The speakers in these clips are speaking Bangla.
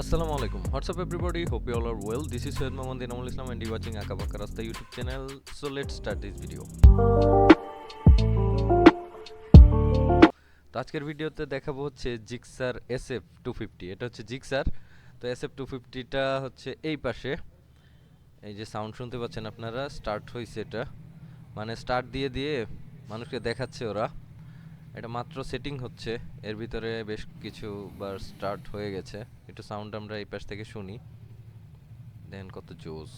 আসসালামু আলাইকুম। What's up everybody hope you all are well this is Syed Mohammad Inamul Islam and the watching Aka Paka Rasta YouTube channel so let's start this video তো আজকের ভিডিওতে দেখাবো হচ্ছে Gixxer S F two fifty এটা হচ্ছে জিক্সার তো এস এফ টু ফিফটিটা হচ্ছে এই পাশে। এই যে সাউন্ড শুনতে পাচ্ছেন আপনারা? স্টার্ট হয়েছে এটা। মানে স্টার্ট দিয়ে দিয়ে মানুষকে দেখাচ্ছে ওরা। এটা মাত্র সেটিং হচ্ছে। এর ভিতরে বেশ কিছু বার স্টার্ট হয়ে গেছে। একটু সাউন্ড আমরা এই পাশ থেকে শুনি। দেন কত জোস।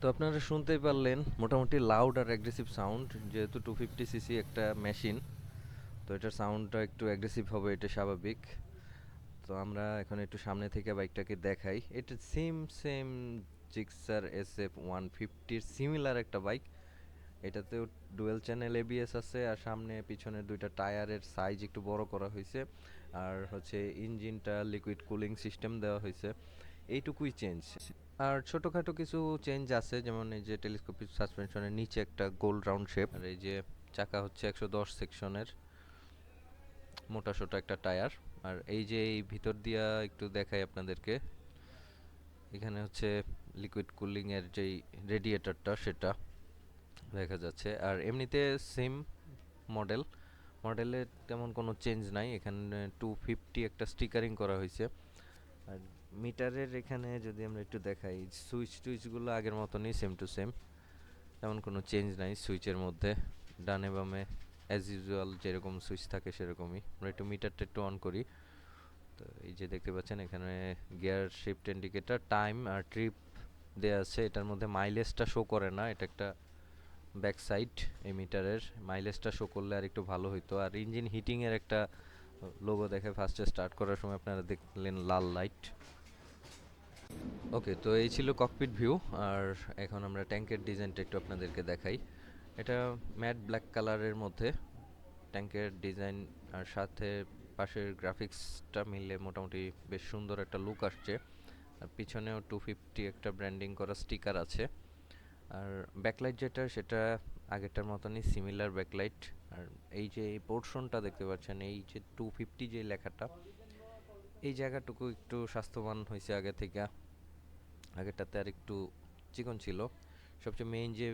তো আপনারা শুনতেই পারলেন, মোটামুটি লাউড আর অ্যাগ্রেসিভ সাউন্ড যেহেতু টু ফিফটি সিসি একটা মেশিন তো এটার সাউন্ডটা একটু অ্যাগ্রেসিভ হবে, এটা স্বাভাবিক। তো আমরা এখন একটু সামনে থেকে বাইকটাকে দেখাই। এটা same same Gixxer S F one ফিফটির similar একটা বাইক এটাতেও ডুয়েল চ্যানেল এবিএস আছে আর সামনে পিছনে দুইটা টায়ারের সাইজ একটু বড় করা হয়েছে। আর হচ্ছে ইঞ্জিনটা লিকুইড কুলিং সিস্টেম দেওয়া হয়েছে। এইটুকুই চেঞ্জ আর ছোটোখাটো কিছু চেঞ্জ আছে, যেমন এই যে টেলিস্কোপিক সাসপেনশনের নিচে একটা গোল রাউন্ড শেপ আর এই যে চাকা হচ্ছে একশো দশ সেকশনের মোটা সোটা একটা টায়ার আর এই যে এই ভিতর দিয়া একটু দেখাই আপনাদেরকে। এখানে হচ্ছে লিকুইড কুলিং এর যেই রেডিয়েটরটা সেটা দেখা যাচ্ছে। আর এমনিতে সেম মডেল মডেলে তেমন কোনো চেঞ্জ নাই। এখানে টু ফিফটি একটা স্টিকারিং করা হয়েছে। আর মিটারের এখানে যদি আমরা একটু দেখাই সুইচ টুইচগুলো আগের মতনই সেম টু সেম তেমন কোনো চেঞ্জ নাই সুইচের মধ্যে। ডানে বামে অ্যাজ ইউজুয়াল যেরকম সুইচ থাকে সেরকমই। আমরা একটু মিটারটা একটু অন করি। তো এই যে দেখতে পাচ্ছেন, এখানে গিয়ার শিফট ইন্ডিকেটর টাইম আর ট্রিপ দেওয়া আছে, এটার মধ্যে মাইলেজটা শো করে না, এটা একটা ব্যাক সাইড এই মিটারের মাইলেজটা শো করলে আর একটু ভালো হইতো। আর ইঞ্জিন হিটিংয়ের একটা লোগো দেখে ফার্স্টে স্টার্ট করার সময় আপনারা দেখলেন লাল লাইট ওকে তো এই ছিল ককপিট ভিউ আর এখন আমরা ট্যাঙ্কের ডিজাইনটা একটু আপনাদেরকে দেখাই। এটা ম্যাট ব্ল্যাক কালারের মধ্যে ট্যাঙ্কের ডিজাইন আর সাথে পাশের গ্রাফিক্সটা মিলে মোটামুটি বেশ সুন্দর একটা লুক আসছে। আর পিছনেও টু ফিফটি একটা ব্র্যান্ডিং করা স্টিকার আছে। আর ব্যাকলাইট যেটা, সেটা আগেরটার মতনই সিমিলার ব্যাকলাইট আর এই যে এই পোর্শনটা দেখতে পাচ্ছেন, এই যে টু ফিফটি যে লেখাটা, এই জায়গাটুকু একটু স্বাস্থ্যবান হয়েছে আগে থেকে। আগেরটাতে আর একটু চিকন ছিল। সবচেয়ে মেইন যে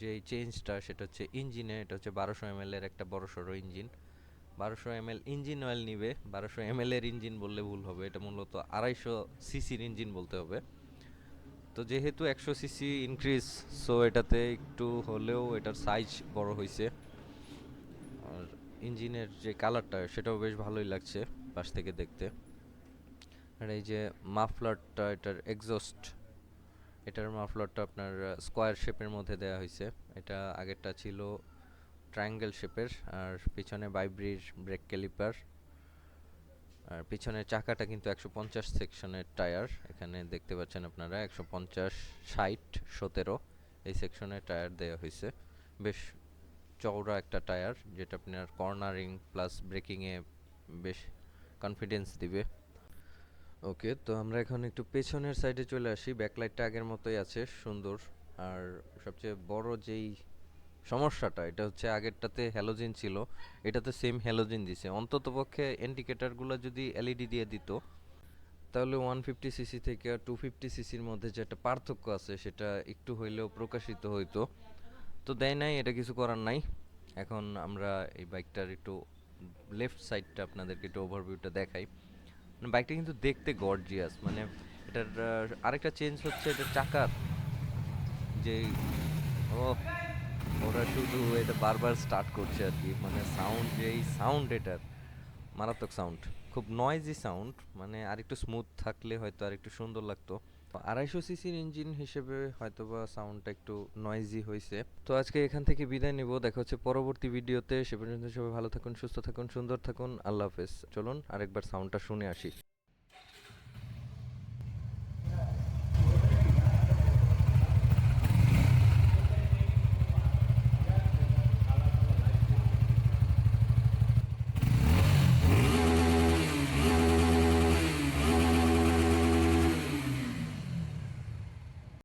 যে চেঞ্জটা সেটা হচ্ছে ইঞ্জিনে এটা হচ্ছে বারোশো এম এর একটা বড় সড়ো ইঞ্জিন বারোশো এম ইঞ্জিন অয়েল নিবে। বারোশো এম এর ইঞ্জিন বললে ভুল হবে। এটা মূলত আড়াইশো সিসির ইঞ্জিন বলতে হবে। তো যেহেতু একশো সিসি ইনক্রিজ সো এটাতে একটু হলেও এটার সাইজ বড় হয়েছে আর ইঞ্জিনের যে কালারটা সেটাও বেশ ভালোই লাগছে পাশ থেকে দেখতে। আর এই যে মাফলারটা এটার এক্সস্ট এটার মাফলারটা আপনার স্কোয়ার শেপের মধ্যে দেওয়া হয়েছে এটা আগেরটা ছিল ট্রায়াঙ্গেল শেপের আর পিছনে বাইব্রির ব্রেক ক্যালিপার আর পিছনের চাকাটা কিন্তু একশো পঞ্চাশ সেকশনের টায়ার এখানে দেখতে পাচ্ছেন আপনারা, একশো পঞ্চাশ ষাট সতেরো এই সেকশনের টায়ার দেওয়া হয়েছে বেশ চওড়া একটা টায়ার যেটা আপনার কর্নারিং প্লাস ব্রেকিংয়ে বেশ কনফিডেন্স দিবে। ওকে তো আমরা এখন একটু পেছনের সাইডে চলে আসি। ব্যাকলাইটটা আগের মতোই আছে, সুন্দর। আর সবচেয়ে বড় যেই সমস্যাটা, এটা হচ্ছে আগেরটাতে হ্যালোজিন ছিল, এটাতে সেম হ্যালোজিন দিছে। অন্তত পক্ষে ইন্ডিকেটারগুলো যদি এলইডি দিয়ে দিত, তাহলে ওয়ান ফিফটি সিসি থেকে টু ফিফটি সিসির মধ্যে যে একটা পার্থক্য আছে, সেটা একটু হইলেও প্রকাশিত হইতো। তো দেয় নাই, এটা কিছু করার নাই। এখন আমরা এই বাইকটার একটু লেফট সাইডটা আপনাদেরকে একটু ওভারভিউটা দেখাই। মানে বাইকটা কিন্তু দেখতে গর্জিয়াস মানে এটার আরেকটা চেঞ্জ হচ্ছে এটার চাকার। যে ও ওরা শুধু এটা বারবার স্টার্ট করছে আর কি। মানে সাউন্ড যেই সাউন্ড এটার, মারাত্মক সাউন্ড খুব নয়েজি সাউন্ড মানে আরেকটু স্মুথ থাকলে হয়তো আরেকটু সুন্দর লাগতো। আড়াইশো সিসির ইঞ্জিন হিসেবে হয়তো বা সাউন্ডটা একটু নয়েজি হয়েছে তো আজকে এখান থেকে বিদায় নেব। দেখা হচ্ছে পরবর্তী ভিডিওতে সে পর্যন্ত সবাই ভালো থাকুন, সুস্থ থাকুন, সুন্দর থাকুন। আল্লাহ হাফেজ। চলুন আরেকবার সাউন্ডটা শুনে আসি।